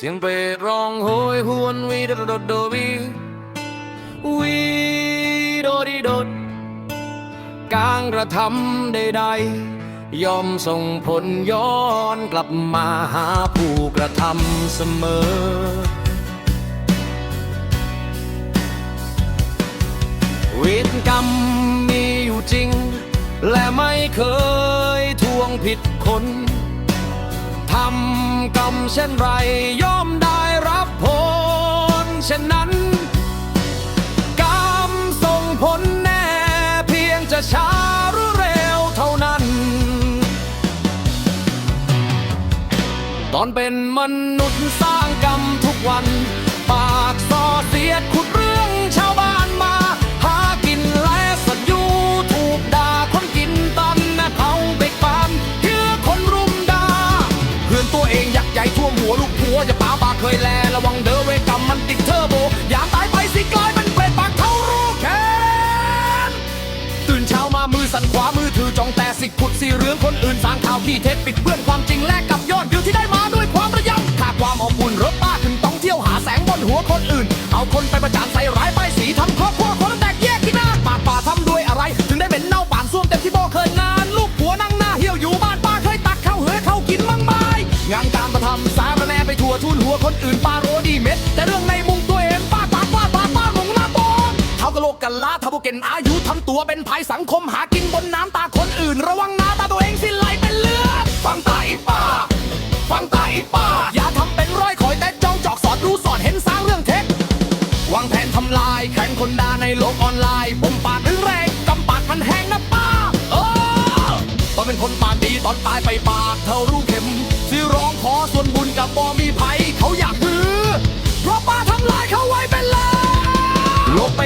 เสียงเปรตร้องโหยหวนวีโดดโดวีวีโดดีโดดการกระทำใดๆยอมส่งผลย้อนกลับมาหาผู้กระทำเสมอ เวรกรรมมีอยู่จริง และไม่เคยทวงผิดคนทำ กรรมเช่นไรย่อมได้รับผลเช่นนั้น กรรมส่งผลแน่เพียงจะช้าหรือเร็วเท่านั้น ตอนเป็นมนุษย์สร้างกรรมทุกวัน จ้องแต่สิขุดสีเรื่องคนอื่นสร้างข่าวที่เท็จปิดเบื้อนความจริงแลกกับยอดวิวที่ได้มาด้วยความระยำค่าความอบอุ่นรถป้าถึงต้องเที่ยวหาแสงบนหัวคนอื่น เอาคนไปประจานใส่ร้ายป้ายสีทำครอบครัวคนแตกแยกที่หน้าปากป่าทำด้วยอะไร ถึงได้เป็นเน่าป่านซ่วมเต็มที่บ่เคยงานลูกผัวนั่งหน้าเหี่ยวอยู่บ้านป้าเคยตักข้าวเหือเข้ากินมั่งไม้งานการประทำสารแนไปทั่วทุนหัวคนอื่นป้าโรดีเม็ดแต่เรื่องในมุงตัวเองป้าปากป้าป้าป้ามุงหน้าบองเท่ากะโลกกันล้าเท่าพวกเกนอาย ตัวเป็นภัยสังคมหากินบนน้ำตาคนอื่น ระวังน้ำตาตัวเองสิไหลเป็นเลือดฟังตาอีป้าฟังตาอีป้าอย่าทำเป็นร้อยคอยแต่จ้องจอกสอดรู้สอนเห็นสร้างเรื่องเท็จวางแผนทำลายแข่งคนด่าในโลกออนไลน์ผมปากเป็นแรงกำปากมันแห้งนะป้าเออตอนเป็นคนปากดีตอนตายไปปากเท่ารู้เข็มสิร้องขอส่วนบุญกับบอมีภัยเขาอยากฮือเพราะป้าทำลายเขาไว้เป็นแรงลบไป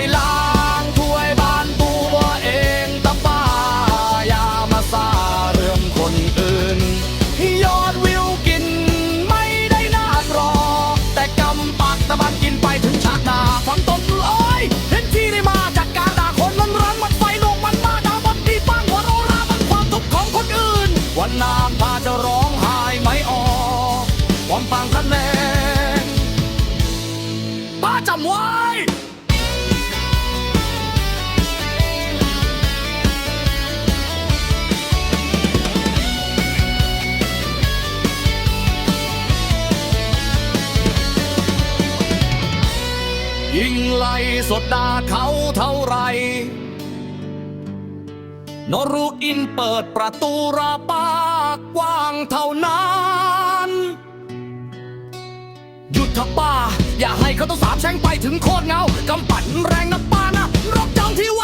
อื่นวันน้ำพาจะร้องไห้ไม่ออกความปังคะแนนป้าจำไว้ยิ่งไล่สดด่าเขาเท่าไร นรูอินเปิดประตูระบากกว้างเท่านั้นหยุดเถอะป้า อย่าให้เขาต้องสาบแช่งไปถึงโคตรเงากำปั่นแรงนะป้านะรบจองที่ไว